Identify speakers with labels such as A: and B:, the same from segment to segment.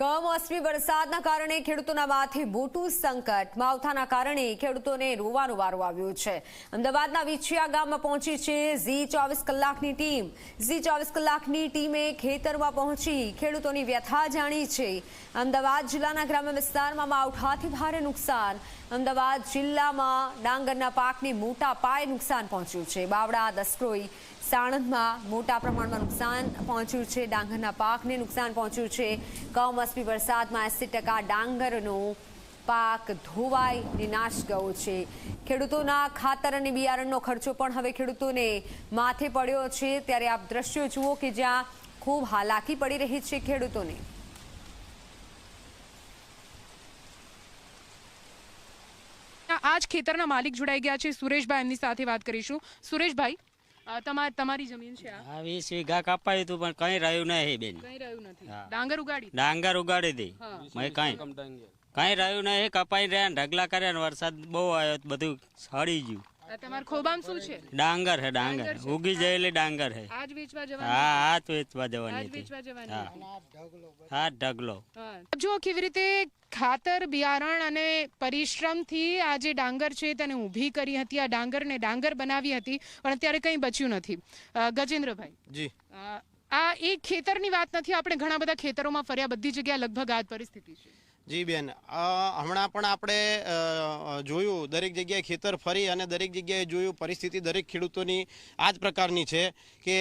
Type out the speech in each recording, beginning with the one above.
A: કમોસમી વરસાદના કારણે ખેડૂતોના માથે મોટું સંકટ. માવઠાના કારણે ખેડૂતોને રોવાનો વારો આવ્યો છે. અમદાવાદના વિછિયા ગામમાં પહોંચી છે ઝી ચોવીસ કલાકની ટીમ. ઝી ચોવીસ કલાકની ટીમે ખેતરમાં પહોંચી ખેડૂતોની વ્યથા જાણી છે. અમદાવાદ જિલ્લાના ગ્રામ્ય વિસ્તારમાં માવઠાથી ભારે નુકસાન. અમદાવાદ જિલ્લામાં ડાંગરના પાકને મોટા પાયે નુકસાન પહોંચ્યું છે. બાવડા દસક્રોઈ સાણંદમાં મોટા પ્રમાણમાં નુકસાન પહોંચ્યું છે. ડાંગરના પાકને નુકસાન પહોંચ્યું છે. કમોસમી વરસાદમાં એસી ટકા ડાંગરનો પાક ધોવાઈ નિનાશ ગયો છે. ખેડૂતોના ખાતર અને બિયારણનો ખર્ચો પણ હવે ખેડૂતોને માથે પડ્યો છે. ત્યારે આપ દ્રશ્યો જુઓ કે જ્યાં ખૂબ હાલાકી પડી રહી છે ખેડૂતોને.
B: આજ ખેતરના માલિક જોડાઈ ગયા છે. સુરેશભાઈ એમની સાથે વાત કરીશું. સુરેશભાઈ અ, તમા- તમારી જમીન છે આ?
C: આ વીસ વીઘા કપાયું હતું પણ કઈ રહ્યું નહીં બેન.
B: કઈ રહ્યું નથી. ડાંગર ઉગાડી?
C: ડાંગર ઉગાડી દી.
B: હા.
C: મેં કઈ કઈ રહ્યું નહીં કપાઈ રહ્યા ઢગલા કર્યા ને વરસાદ બહુ આવ્યો બધું સડી ગયું.
B: તમારા ખોબામ શું છે?
C: ડાંગર હે ડાંગર
B: ડાંગર.
C: ઉગી જયેલી ડાંગર હે.
B: આજ વેચવા જવાની
C: હા આજ વેચવા જવાની આજ
B: વેચવા જવાની
C: હા. હા ઢગલો.
B: હા. જો કેવી રીતે ખાતર બિયારણ અને પરિશ્રમથી આ જે ડાંગર છે તેને ઊભી કરી હતી આ ડાંગરને ડાંગર બનાવી હતી પણ અત્યારે કંઈ બચ્યું નથી. ગજેન્દ્રભાઈ.
D: જી.
B: આ એક ખેતરની વાત નથી. આપણે ઘણા બધા ખેતરોમાં ફર્યા બધી જગ્યાએ લગભગ આ પરિસ્થિતિ છે.
D: જી બેન હમણાં પણ આપણે જોયું દરેક જગ્યાએ ખેતર ફરી અને દરેક જગ્યાએ જોયું પરિસ્થિતિ દરેક ખેડૂતોની આ જ પ્રકારની છે કે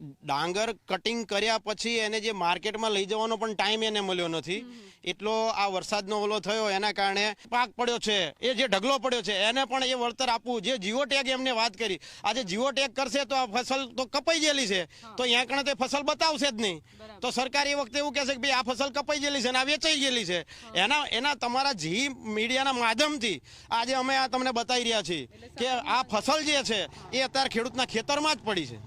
D: ડાંગર કટિંગ કર્યા પછી એને જે માર્કેટમાં લઈ જવાનો પણ ટાઈમ એને મળ્યો નથી. એટલો આ વરસાદનો ઓલો થયો એના કારણે પાક પડ્યો છે એ જે ઢગલો પડ્યો છે એને પણ એ વળતર આપવું. જે જીઓ ટેગ એમને વાત કરી આજે જીઓ ટેગ કરશે તો આ ફસલ તો કપાઈ ગયેલી છે. તો અહીંયા કણે તો ફસલ બતાવશે જ નહીં. તો સરકાર એ વખતે એવું કહેશે કે ભાઈ આ ફસલ કપાઈ ગયેલી છે અને આ વેચાઈ ગયેલી છે. એના એના તમારા જી મીડિયાના માધ્યમથી આજે અમે આ તમને બતાવી રહ્યા છીએ કે આ ફસલ જે છે એ અત્યારે ખેડૂતના ખેતરમાં જ પડી છે.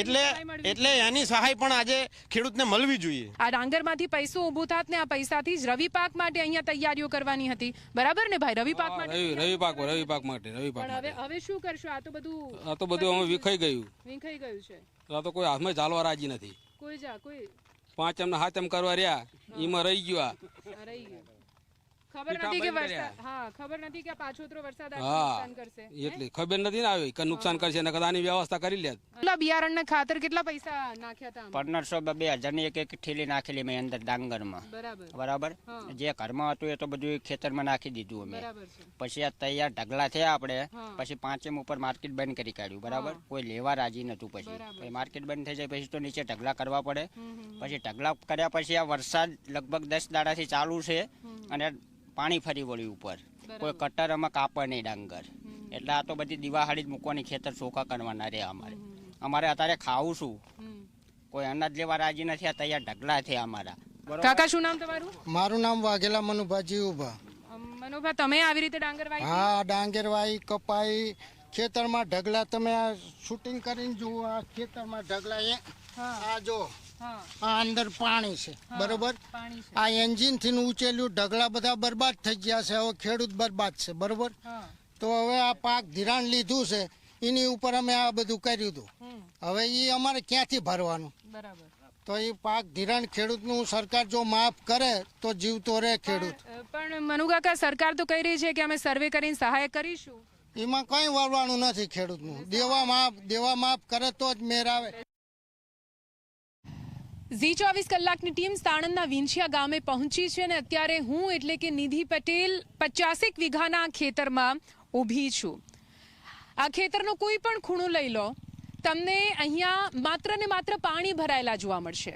D: એટલે એટલે એની સહાય પણ આજે ખેડૂતને મળવી જોઈએ.
B: આ ડાંગરમાંથી પૈસો ઊભું થાત ને આ પૈસાથી જ રવિ પાક માટે અહીંયા તૈયારીઓ કરવાની હતી. બરાબર ને ભાઈ? રવિ પાક માટે
E: રવિ પાક રવિ પાક માટે રવિ પાક
B: હવે હવે શું કરશો? આ તો બધું
E: આ તો બધું અમે વિખાઈ ગયું.
B: વિખાઈ ગયું છે.
E: આ તો કોઈ હાથમાં ચાલવા રાજી નથી.
B: કોઈ જા કોઈ
E: પાંચ એમના હાથ એમ કરવા રહ્યા એમાં રહી ગયું આ.
B: આ રહી ગયું. ખબર નથી કે વરસાદ હા ખબર નથી કે પાછોતરો વરસાદ
E: હા
B: નુકસાન કરશે
E: એટલે ખબર નથી ને આવી કે નુકસાન કરશે ને કદાની વ્યવસ્થા કરી લે
B: કેટલા બિયારણ ને ખાતર કેટલા પૈસા નાખ્યા હતા
C: પંદરસો બે હજારની એક એક ઠેલી નાખેલી મેં અંદર ડાંગરમાં.
B: બરાબર.
C: બરાબર. જે ઘરમાં હતું એ તો બધું ખેતરમાં નાખી દીધું અમે. પછી આ તૈયાર ઢગલા થયા આપણે પછી પાંચેમ ઉપર માર્કેટ બંધ કરી કાઢ્યું બરાબર? કોઈ લેવા રાજી નતું પછી. માર્કેટ બંધ થઈ જાય પછી તો નીચે ઢગલા કરવા પડે. પછી ઢગલા કર્યા પછી આ વરસાદ લગભગ દસ દાડાથી ચાલુ છે અને પાણી ફરી વળ્યું ઉપર. કોઈ કટર આમાં કાપે નહીં ડાંગર. એટલે આ તો બધી દિવાહાળી જ મૂકવાની ખેતર ચોખા કરવાના રહે અમારે. અમારે અત્યારે ખાવું શું કોઈ અનાજ લેવા રાજી નથી આ તૈયાર ઢગલા છે અમારા.
B: કાકા શું નામ તમારું?
F: મારું નામ વાઘેલા મનુભાજી
B: ઊભા. મનુભા તમે આવી રીતે ડાંગર વાઈ
F: હા ડાંગરવાઈ કપાઈ. ખેતરમાં ઢગલા તમે આ શૂટિંગ કરીને જુઓ આ ખેતરમાં ઢગલા એ
B: હા.
F: આ જો. આ અંદર પાણી છે બરોબર? આ એન્જિનથી ઉચેલું ઢગલા બધા બરબાદ થઈ ગયા છે હવે ખેડૂત બરબાદ છે બરોબર? તો હવે આ પાક ધિરાણ લીધું છે એની ઉપર અમે આ બધું કર્યું હતું. હવે એ અમારે ક્યાંથી ભરવાનું?
B: બરાબર.
F: તો એ પાક ધિરાણ ખેડૂતનું સરકાર જો માફ કરે તો જીવતો રહે ખેડૂત.
B: પણ મનુકાકા સરકાર તો કહી રહી છે કે અમે સર્વે કરીને સહાય કરીશું.
F: એમાં કઈ વળવાનું નથી ખેડૂતનું. દેવા માફ દેવા માફ કરે તો જ મેર આવે.
B: ઝી ચોવીસ કલાકની ટીમ સાણંદના વિંછિયા ગામે પહોંચી છે અને અત્યારે હું એટલે કે નિધિ પટેલ પચાસેક વીઘાના ખેતરમાં ઊભી છું. આ ખેતરનો કોઈ પણ ખૂણો લઈ લો. તમને અહીંયા માત્ર ને માત્ર પાણી ભરાયેલા જોવા મળશે.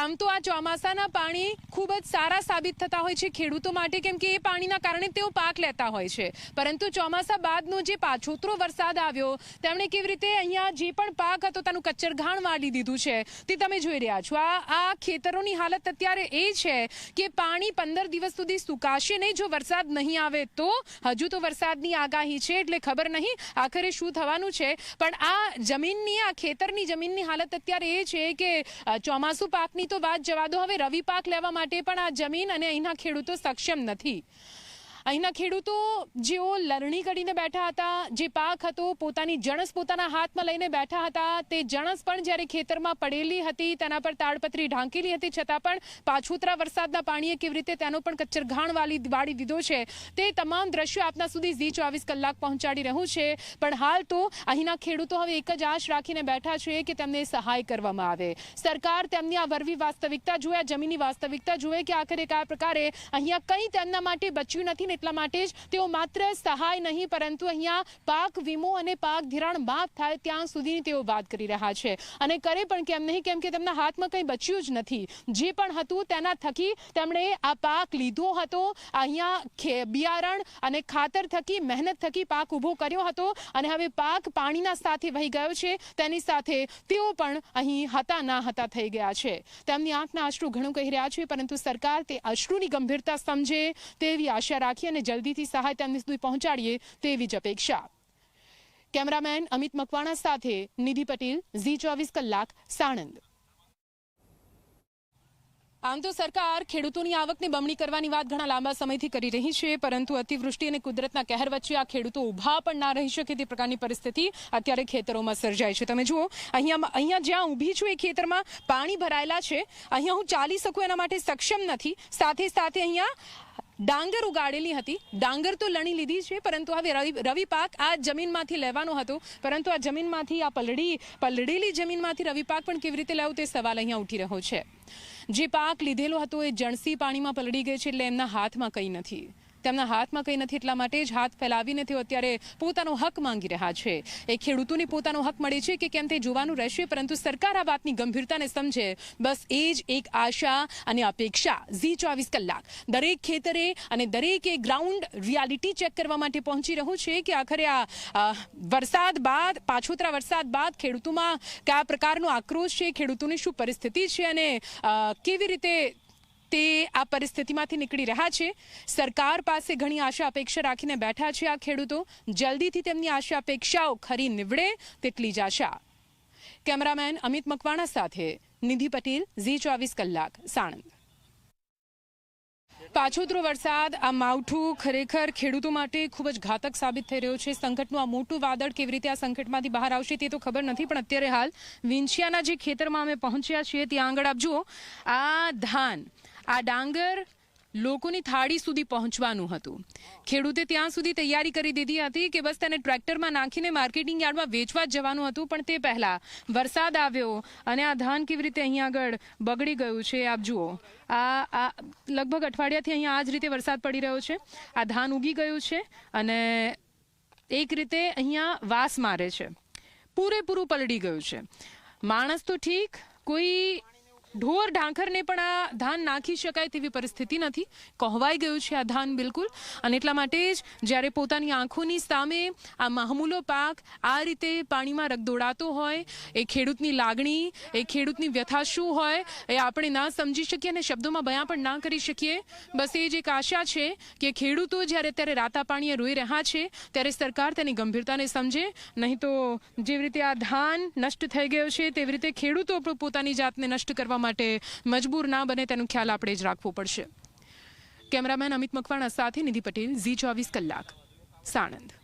B: આમ તો આ ચોમાસાના પાણી ખૂબ જ સારા સાબિત થતા હોય છે ખેડૂતો માટે, કેમ કે એ પાણીના કારણે તેઓ પાક લેતા હોય છે. પરંતુ ચોમાસા બાદનો જે પાછોતરો વરસાદ આવ્યો, તેમણે કેવી રીતે અહીંયા જે પણ પાક હતો તેનું કચ્ચરઘાણ વાળી દીધું છે તે તમે જોઈ રહ્યા છો. આ આ ખેતરોની હાલત અત્યારે એ છે કે પાણી પંદર દિવસ સુધી સુકાશે નહીં. જો વરસાદ નહીં આવે તો હજુ તો વરસાદની આગાહી છે એટલે ખબર નહીં આખરે શું થવાનું છે. પણ આ જમીનની આ ખેતરની જમીનની હાલત અત્યારે એ છે કે ચોમાસુ પાકની તો વાત જવા દો, હવે રવિ પાક લેવા માટે પણ આ જમીન અને અહીંના ખેડૂતો સક્ષમ નથી. અહીંના ખેડૂતો જેઓ લણણી કરીને બેઠા હતા, જે પાક હતો, પોતાની જણસ પોતાના હાથમાં લઈને બેઠા હતા. તે જણસ પણ જ્યારે ખેતરમાં પડેલી હતી, તેના પર તાડપત્રી ઢાંકેલી હતી. છતાં પણ પાછોતરા વરસાદના પાણીએ કેવી રીતે તેનો પણ કચ્ચરઘાણ વાળી વાળી દીધો છે, તે તમામ દ્રશ્યો આપના સુધી ઝી ચોવીસ કલાક પહોંચાડી રહ્યું છે. પણ હાલ તો અહીંના ખેડૂતો હવે એક જ આશ રાખીને બેઠા છે કે તેમને સહાય કરવામાં આવે. સરકાર તેમની આ વરવી વાસ્તવિકતા જોયા જમીનની જમીની વાસ્તવિકતા જોવે કે આખરે કયા પ્રકારે અહીંયા કંઈ તેમના માટે બચ્યું નથી ને એટલા માટે જ તેઓ માત્ર સહાય નહીં, પરંતુ અહીંયા પાક વીમો અને પાક ધિરાણ માફ થાય ત્યાં સુધીની તેઓ વાત કરી રહ્યા છે. અને કરે પણ કેમ નહીં, કેમ કે તેમના હાથમાં કંઈ બચ્યું જ નથી. જે પણ હતું તેના થકી તેમણે આ પાક લીધો હતો. અહીંયા બિયારણ અને ખાતર થકી, મહેનત થકી પાક ઊભો કર્યો હતો અને હવે પાક પાણીના સાથે વહી ગયો છે. તેની સાથે તેઓ પણ અહીં હતા, ના હતા થઈ ગયા છે. તેમની આંખના અશ્રુ ઘણું કહી રહ્યા છે, પરંતુ સરકાર તે અશ્રુની ગંભીરતા સમજે તેવી આશા રાખી અને જલ્દીથી સહાય તેમને સુધી પહોંચાડીએ તેવી જ અપેક્ષા. કેમેરામેન અમિત મકવાણા સાથે નિધિ પટેલ, ઝી ચોવીસ કલાક, સાણંદ. આમ તો સરકાર ખેડૂતોની આવકને બમણી કરવાની વાત ઘણા લાંબા સમયથી કરી રહી છે, પરંતુ અતિવૃષ્ટિ અને કુદરતના કહેર વચ્ચે આ ખેડૂતો ઊભા પણ ના રહી શકે તે પ્રકારની પરિસ્થિતિ અત્યારે ખેતરોમાં સર્જાય છે. તમે જુઓ, અહીંયા અહીંયા જ્યાં ઊભી છું એ ખેતરમાં પાણી ભરાયેલા છે. અહીંયા હું ચાલી શકું એના માટે સક્ષમ નથી. સાથે સાથે અહીંયા ડાંગર ઉગાડેલી હતી. ડાંગર તો લણી લીધી છે, પરંતુ હવે રવિ પાક આ જમીનમાંથી લેવાનો હતો. પરંતુ આ જમીનમાંથી, આ પલળી, પલળેલી જમીનમાંથી રવિ પાક પણ કેવી રીતે લાવવું તે સવાલ અહીંયા ઉઠી રહ્યો છે. જે પાક લીધેલો હતો એ જણસી પાણીમાં પલળી ગઈ છે એટલે એમના હાથમાં કંઈ નથી. તેમના હાથમાં કંઈ નથી એટલા માટે જ હાથ ફેલાવીને તેઓ અત્યારે પોતાનો હક માંગી રહ્યા છે. એ ખેડૂતોને પોતાનો હક મળે છે કે કેમ તે જોવાનું રહેશે, પરંતુ સરકાર આ વાતની ગંભીરતાને સમજે. બસ એ જ એક આશા અને અપેક્ષા. ઝી ચોવીસ કલાક. દરેક ખેતરે અને દરેકે ગ્રાઉન્ડ રિયાલિટી ચેક કરવા માટે પહોંચી રહ્યું છે કે આખરે આ વરસાદ બાદ, પાછોતરા વરસાદ બાદ ખેડૂતોમાં કયા પ્રકારનો આક્રોશ છે, ખેડૂતોની શું પરિસ્થિતિ છે અને કેવી રીતે તે આ પરિસ્થિતિમાંથી નીકળી રહ્યા છે. સરકાર પાસે ઘણી આશા અપેક્ષા રાખીને બેઠા છે આ ખેડૂતો. જલ્દીથી તેમની આશા અપેક્ષાઓ ખરી નીવડે તેટલી જ આશા. કેમેરામેન અમિત મકવાણા સાથે નિધિ પટેલ, ઝી ચોવીસ કલાક, સાણંદ. પાછોતરો વરસાદ, આ માવઠું ખરેખર ખેડૂતો માટે ખૂબ જ ઘાતક સાબિત થઈ રહ્યો છે. સંકટનું આ મોટું વાદળ કેવી રીતે આ સંકટમાંથી બહાર આવશે તે તો ખબર નથી, પણ અત્યારે હાલ વિંછિયાના જે ખેતરમાં અમે પહોંચ્યા છીએ, ત્યાં આગળ આપ જુઓ, આ ધાન આ ડાંગર લોકોની થાળી સુધી પહોંચવાનું હતું. ખેડૂતે ત્યાં સુધી તૈયારી કરી દીધી હતી કે બસ તેને ટ્રેક્ટરમાં નાખીને માર્કેટિંગ યાર્ડમાં વેચવા જવાનું હતું, પણ તે પહેલા વરસાદ આવ્યો અને આ ધાન કેવી રીતે અહીંયા આગળ બગડી ગયું છે આપ જુઓ. આ આ લગભગ અઠવાડિયાથી અહીંયા આ જ રીતે વરસાદ પડી રહ્યો છે. આ ધાન ઉગી ગયું છે અને એક રીતે અહીંયા વાસ મારે છે. પૂરેપૂરું પલળી ગયું છે. માણસ તો ઠીક, કોઈ ઢોર ઢાંખરને પણ આ ધાન નાખી શકાય તેવી પરિસ્થિતિ નથી. કહવાઈ ગયું છે આ ધાન બિલકુલ. અને એટલા માટે જ જ્યારે પોતાની આંખોની સામે આ માહમૂલો પાક આ રીતે પાણીમાં રગદોડાતો હોય, એ ખેડૂતની લાગણી, એ ખેડૂતની વ્યથા શું હોય, એ આપણે ના સમજી શકીએ અને શબ્દોમાં બયાન પણ ના કરી શકીએ. બસ એ જ એક આશા છે કે ખેડૂતો જ્યારે અત્યારે રાતા પાણીએ રોઈ રહ્યા છે, ત્યારે સરકાર તેની ગંભીરતાને સમજે. નહીં તો જેવી રીતે આ ધાન નષ્ટ થઈ ગયો છે, તેવી રીતે ખેડૂતો પોતાની જાતને નષ્ટ કરવા માટે મજબૂર ના બને તેનો ખ્યાલ આપણે જ રાખવો પડશે. કેમેરામેન અમિત મકવાણા સાથે નિધિ પટેલ, ઝી ચોવીસ કલાક. સાણંદ.